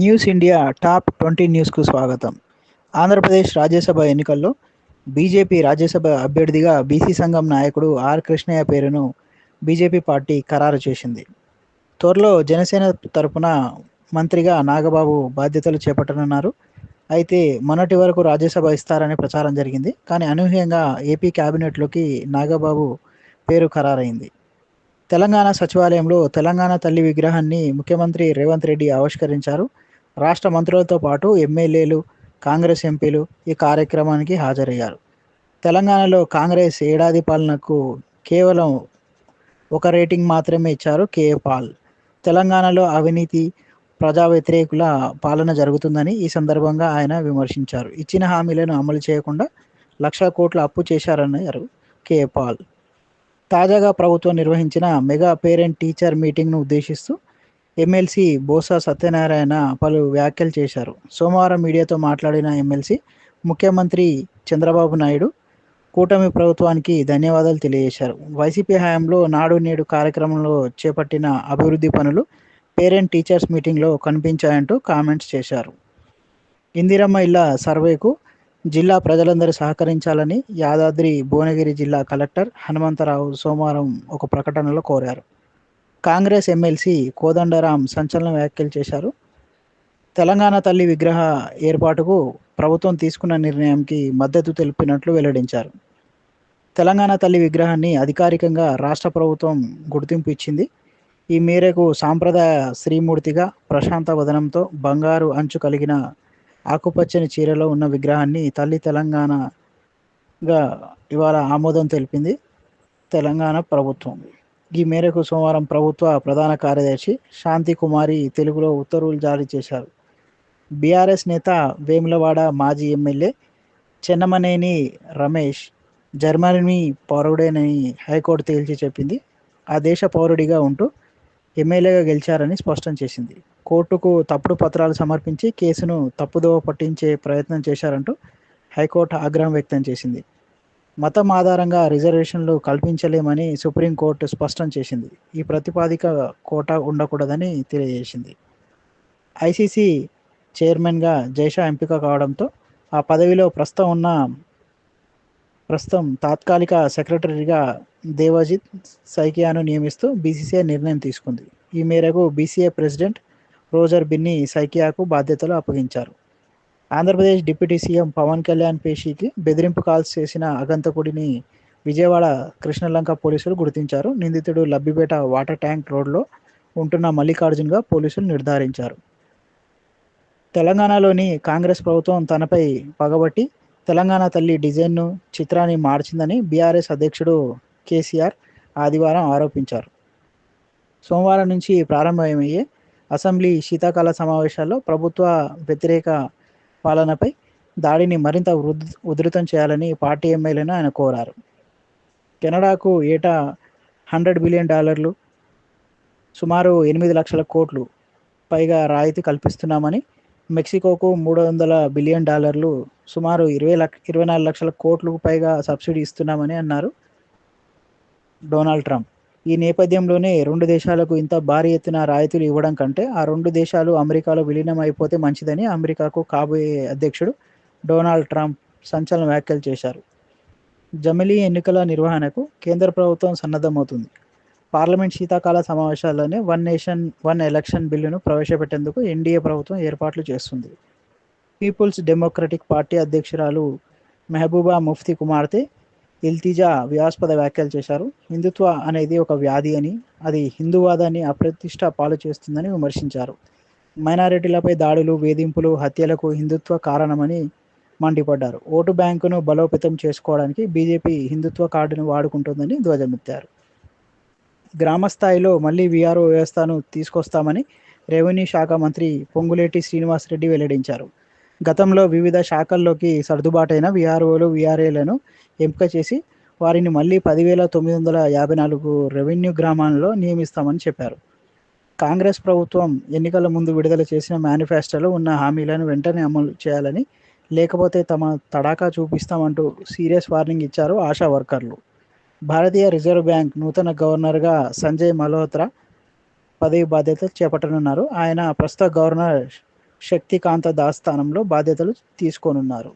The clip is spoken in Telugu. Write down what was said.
న్యూస్ ఇండియా టాప్ ట్వంటీ న్యూస్కు స్వాగతం. ఆంధ్రప్రదేశ్ రాజ్యసభ ఎన్నికల్లో బీజేపీ రాజ్యసభ అభ్యర్థిగా బీసీ సంఘం నాయకుడు ఆర్ కృష్ణయ్య పేరును బీజేపీ పార్టీ ఖరారు చేసింది. త్వరలో జనసేన తరపున మంత్రిగా నాగబాబు బాధ్యతలు చేపట్టనున్నారు. అయితే మొన్నటి వరకు రాజ్యసభ ఇస్తారనే ప్రచారం జరిగింది. కానీ అనూహ్యంగా ఏపీ క్యాబినెట్లోకి నాగబాబు పేరు ఖరారైంది. తెలంగాణ సచివాలయంలో తెలంగాణ తల్లి విగ్రహాన్ని ముఖ్యమంత్రి రేవంత్ రెడ్డి ఆవిష్కరించారు. రాష్ట్ర మంత్రులతో పాటు ఎమ్మెల్యేలు కాంగ్రెస్ ఎంపీలు ఈ కార్యక్రమానికి హాజరయ్యారు. తెలంగాణలో కాంగ్రెస్ ఏడాది పాలనకు కేవలం ఒక రేటింగ్ మాత్రమే ఇచ్చారు కేఏ పాల్. తెలంగాణలో అవినీతి ప్రజా వ్యతిరేకుల పాలన జరుగుతుందని ఈ సందర్భంగా ఆయన విమర్శించారు. ఇచ్చిన హామీలను అమలు చేయకుండా లక్ష కోట్ల అప్పు చేశారన్నారు కేఏ పాల్. తాజాగా ప్రభుత్వం నిర్వహించిన మెగా పేరెంట్ టీచర్ మీటింగ్ను ఉద్దేశిస్తూ ఎమ్మెల్సీ బోసా సత్యనారాయణ పలు వ్యాఖ్యలు చేశారు. సోమవారం మీడియాతో మాట్లాడిన ఎమ్మెల్సీ ముఖ్యమంత్రి చంద్రబాబు నాయుడు కూటమి ప్రభుత్వానికి ధన్యవాదాలు తెలియజేశారు. వైసీపీ హయాంలో నాడు నేడు కార్యక్రమంలో చేపట్టిన అభివృద్ధి పనులు పేరెంట్ టీచర్స్ మీటింగ్లో కనిపించాయంటూ కామెంట్స్ చేశారు. ఇందిరమ్మ ఇళ్ళ సర్వేకు జిల్లా ప్రజలందరూ సహకరించాలని యాదాద్రి భువనగిరి జిల్లా కలెక్టర్ హనుమంతరావు సోమవారం ఒక ప్రకటనలో కోరారు. కాంగ్రెస్ ఎమ్మెల్సీ కోదండరాం సంచలన వ్యాఖ్యలు చేశారు. తెలంగాణ తల్లి విగ్రహ ఏర్పాటుకు ప్రభుత్వం తీసుకున్న నిర్ణయంకి మద్దతు తెలిపినట్లు వెల్లడించారు. తెలంగాణ తల్లి విగ్రహాన్ని అధికారికంగా రాష్ట్ర ప్రభుత్వం గుర్తింపు ఇచ్చింది. ఈ మేరకు సాంప్రదాయ శ్రీమూర్తిగా ప్రశాంత వదనంతో బంగారు అంచు కలిగిన ఆకుపచ్చని చీరలో ఉన్న విగ్రహాన్ని తల్లి తెలంగాణగా ఇవాళ ఆమోదం తెలిపింది తెలంగాణ ప్రభుత్వం. ఈ మేరకు సోమవారం ప్రభుత్వ ప్రధాన కార్యదర్శి శాంతి కుమారి తెలుగులో ఉత్తర్వులు జారీ చేశారు. బీఆర్ఎస్ నేత వేములవాడ మాజీ ఎమ్మెల్యే చెన్నమనేని రమేష్ జర్మనీ పౌరుడేనని హైకోర్టు తేల్చి చెప్పింది. ఆ దేశ పౌరుడిగా ఉంటూ ఎమ్మెల్యేగా గెలిచారని స్పష్టం చేసింది. కోర్టుకు తప్పుడు పత్రాలు సమర్పించి కేసును తప్పుదోవ పట్టించే ప్రయత్నం చేశారంటూ హైకోర్టు ఆగ్రహం వ్యక్తం చేసింది. మతం ఆధారంగా రిజర్వేషన్లు కల్పించలేమని సుప్రీంకోర్టు స్పష్టం చేసింది. ఈ ప్రతిపాదిక కోటా ఉండకూడదని తెలియజేసింది. ఐసీసీ చైర్మన్గా జైషా ఎంపిక కావడంతో ఆ పదవిలో ప్రస్తుతం ఉన్న ప్రస్తుతం తాత్కాలిక సెక్రటరీగా దేవజిత్ సైకియాను నియమిస్తూ బీసీసీఐ నిర్ణయం తీసుకుంది. ఈ మేరకు బీసీఐ ప్రెసిడెంట్ రోజర్ బిన్ని సైకియాకు బాధ్యతలు అప్పగించారు. ఆంధ్రప్రదేశ్ డిప్యూటీ సీఎం పవన్ కళ్యాణ్ పేషీకి బెదిరింపు కాల్స్ చేసిన అగంతకుడిని విజయవాడ కృష్ణలంక పోలీసులు గుర్తించారు. నిందితుడు లబ్బిపేట వాటర్ ట్యాంక్ రోడ్లో ఉంటున్న మల్లికార్జున్గా పోలీసులు నిర్ధారించారు. తెలంగాణలోని కాంగ్రెస్ ప్రభుత్వం తనపై పగబట్టి తెలంగాణ తల్లి డిజైన్ను చిత్రాన్ని మార్చిందని బీఆర్ఎస్ అధ్యక్షుడు కేసీఆర్ ఆదివారం ఆరోపించారు. సోమవారం నుంచి ప్రారంభమయ్యే అసెంబ్లీ శీతాకాల సమావేశాల్లో ప్రభుత్వ వ్యతిరేక పాలనపై దాడిని మరింత ఉధృతం చేయాలని పార్టీ ఎమ్మెల్యేను ఆయన కోరారు. కెనడాకు ఏటా హండ్రెడ్ బిలియన్ డాలర్లు సుమారు ఎనిమిది లక్షల కోట్లు పైగా రాయితీ కల్పిస్తున్నామని మెక్సికోకు మూడు వందల బిలియన్ డాలర్లు సుమారు ఇరవై లక్ష ఇరవై నాలుగు లక్షల కోట్లకు పైగా సబ్సిడీ ఇస్తున్నామని అన్నారు డొనాల్డ్ ట్రంప్. ఈ నేపథ్యంలోనే రెండు దేశాలకు ఇంత భారీ ఎత్తున రాయితీలు ఇవ్వడం కంటే ఆ రెండు దేశాలు అమెరికాలో విలీనం అయిపోతే మంచిదని అమెరికాకు కాబోయే అధ్యక్షుడు డొనాల్డ్ ట్రంప్ సంచలన వ్యాఖ్యలు చేశారు. జమిలీ ఎన్నికల నిర్వహణకు కేంద్ర ప్రభుత్వం సన్నద్ధమవుతుంది. పార్లమెంట్ శీతాకాల సమావేశాల్లోనే వన్ నేషన్ వన్ ఎలక్షన్ బిల్లును ప్రవేశపెట్టేందుకు ఎన్డీఏ ప్రభుత్వం ఏర్పాట్లు చేస్తుంది. పీపుల్స్ డెమోక్రటిక్ పార్టీ అధ్యక్షురాలు మెహబూబా ముఫ్తీ కుమార్తె ఇల్తిజా వ్యాస్పద వ్యాఖ్యలు చేశారు. హిందుత్వ అనేది ఒక వ్యాధి అని అది హిందూవాదాన్ని అప్రతిష్ట పాలు చేస్తుందని విమర్శించారు. మైనారిటీలపై దాడులు వేధింపులు హత్యలకు హిందుత్వ కారణమని మండిపడ్డారు. ఓటు బ్యాంకును బలోపేతం చేసుకోవడానికి బీజేపీ హిందుత్వ కార్డును వాడుకుంటుందని ధ్వజమెత్తారు. గ్రామ స్థాయిలో మళ్ళీ వీఆర్ఓ వ్యవస్థను తీసుకొస్తామని రెవెన్యూ శాఖ మంత్రి పొంగులేటి శ్రీనివాసరెడ్డి వెల్లడించారు. గతంలో వివిధ శాఖల్లోకి సర్దుబాటైన విఆర్ఓలు విఆర్ఏలను ఎంపిక చేసి వారిని మళ్ళీ పదివేల తొమ్మిది వందల యాభై నాలుగు రెవెన్యూ గ్రామాల్లో నియమిస్తామని చెప్పారు. కాంగ్రెస్ ప్రభుత్వం ఎన్నికల ముందు విడుదల చేసిన మేనిఫెస్టోలో ఉన్న హామీలను వెంటనే అమలు చేయాలని లేకపోతే తమ తడాకా చూపిస్తామంటూ సీరియస్ వార్నింగ్ ఇచ్చారు ఆశా వర్కర్లు. భారతీయ రిజర్వ్ బ్యాంక్ నూతన గవర్నర్గా సంజయ్ మల్హోత్రా పదవి బాధ్యతలు చేపట్టనున్నారు. ఆయన ప్రస్తుత గవర్నర్ శక్తికాంత దాస్థానంలో బాధ్యతలు తీసుకోనున్నారు.